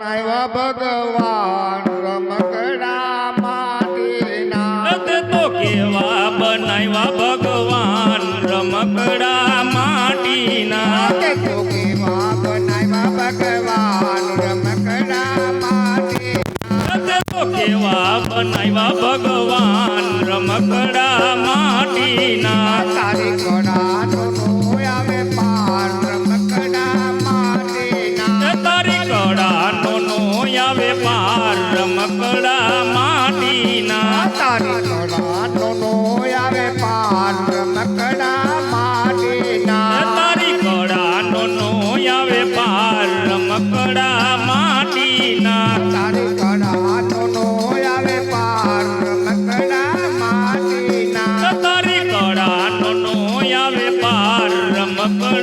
આવ્યા ભગવાન રમકડા માટીના તો કેવા બનાવ્યા ભગવાન રમકડા માટીના તો કેવા બનાવ્યા ભગવાન રમકડા માટીના તો કેવા તારી ઘોડાનો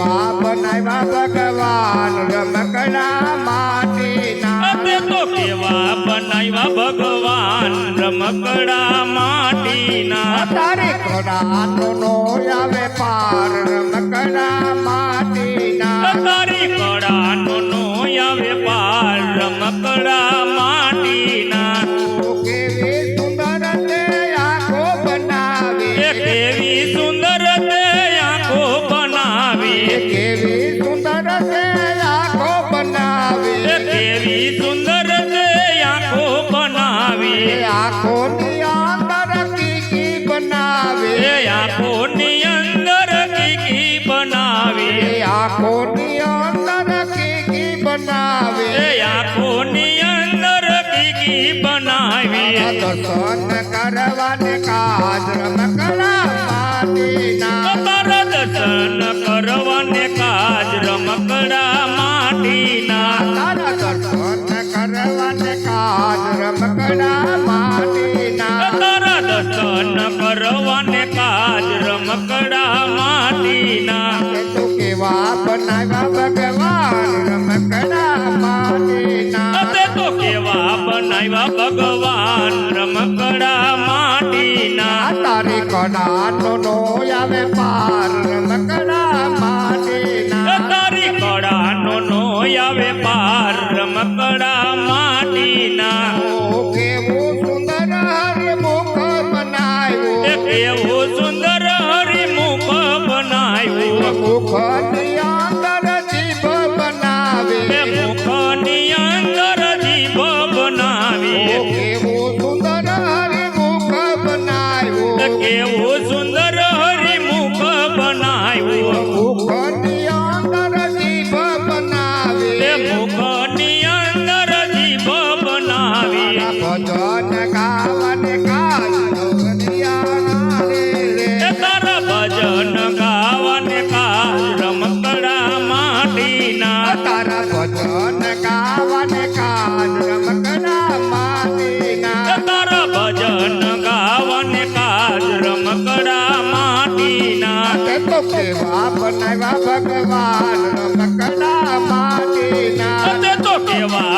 ભગવા બનાવ્યા ભગવાન રમકડા માટીના અમે તો કેવા બનાવ્યા ભગવાન રમકડા માટીના. તારે કડાનો નો આવે પાર રમકડા માટીના. તારી કડાનો નો આવે પાર રમકડા માટીના આંખોની અંદર બનાવે. આંખોની અંદર કીકી બનાવે. આંખોની અંદર બનાવે. આંખોની અંદર કીકી બનાવે. દર્શન પાર રમકડા માટીના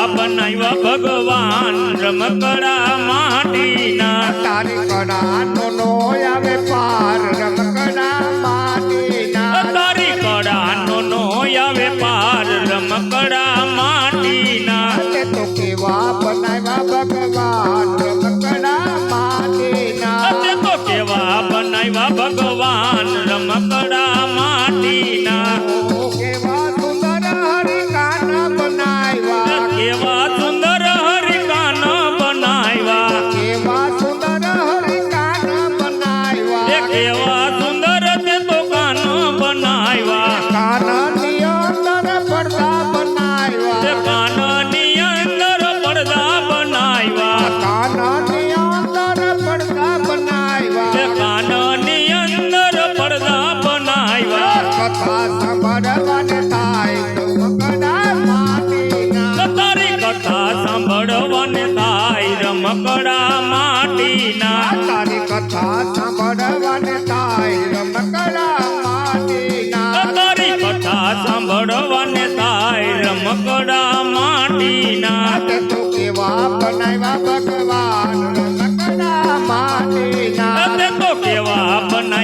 બનાવ્યા ભગવાન રમકડા માટીના તે તારી કડાનો નો આવે પાર રમકડા માટીના તારી કડાનો નો આવે પાર રમકડા માટીના તે તો કેવા બનાવ્યા ભગવાન કાનની અંદર કથા સાંભળવાને થાય રમકડા માટીના. તારી કથા કથા સાંભળવાને થાય રમકડા માટીના. તો કેવા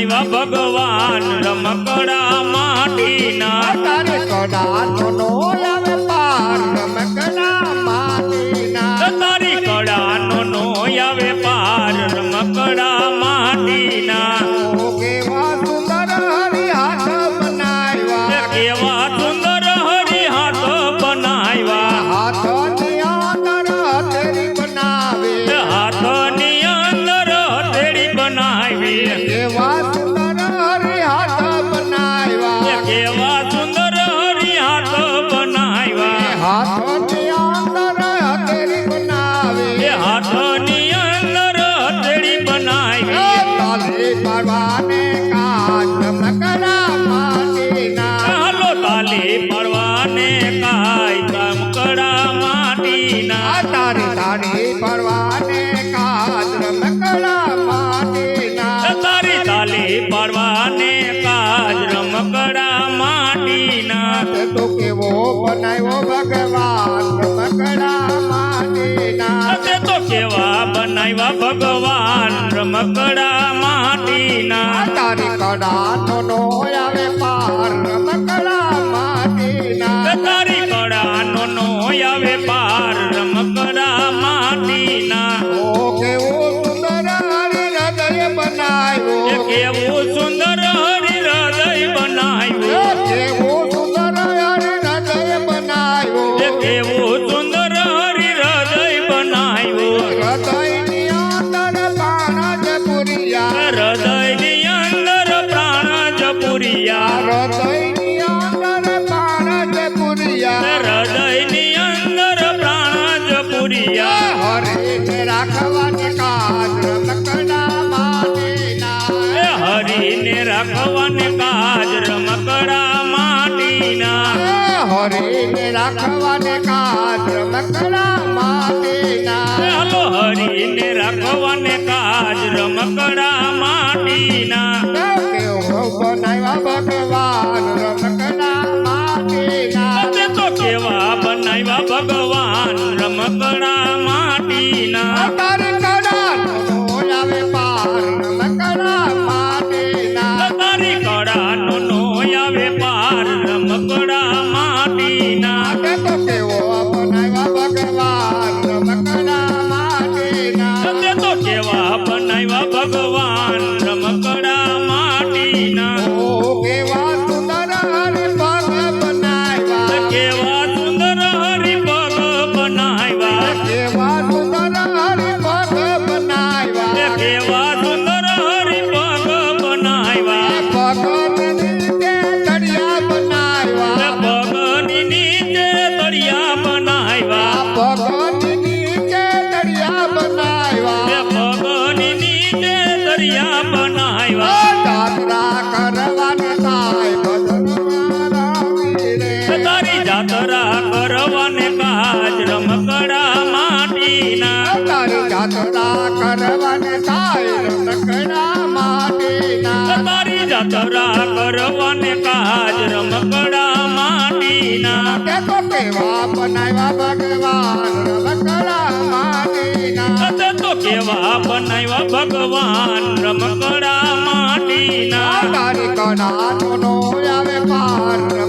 શિવ ભગવાન રમકડા માટીના. તારે કડા તાલી પડવાને કાચ માટીના તારી તારી પડવાને કાચ મકરા તાલી પડવાને કાચ મકરા માટીના તો કેવો ભગવાન મકરા એવા બનાવ્યા ભગવાન રમકડા માટીના. તારી કડા পোড়া মাটি না જતરા કરવાને કાજ રમકડા માટીના કે તો કેવા બનાવ્યા ભગવાન રમકડા માટીના કે તો કેવા બનાવ્યા ભગવાન રમકડા માટીના તારી કણા નો આવે પાર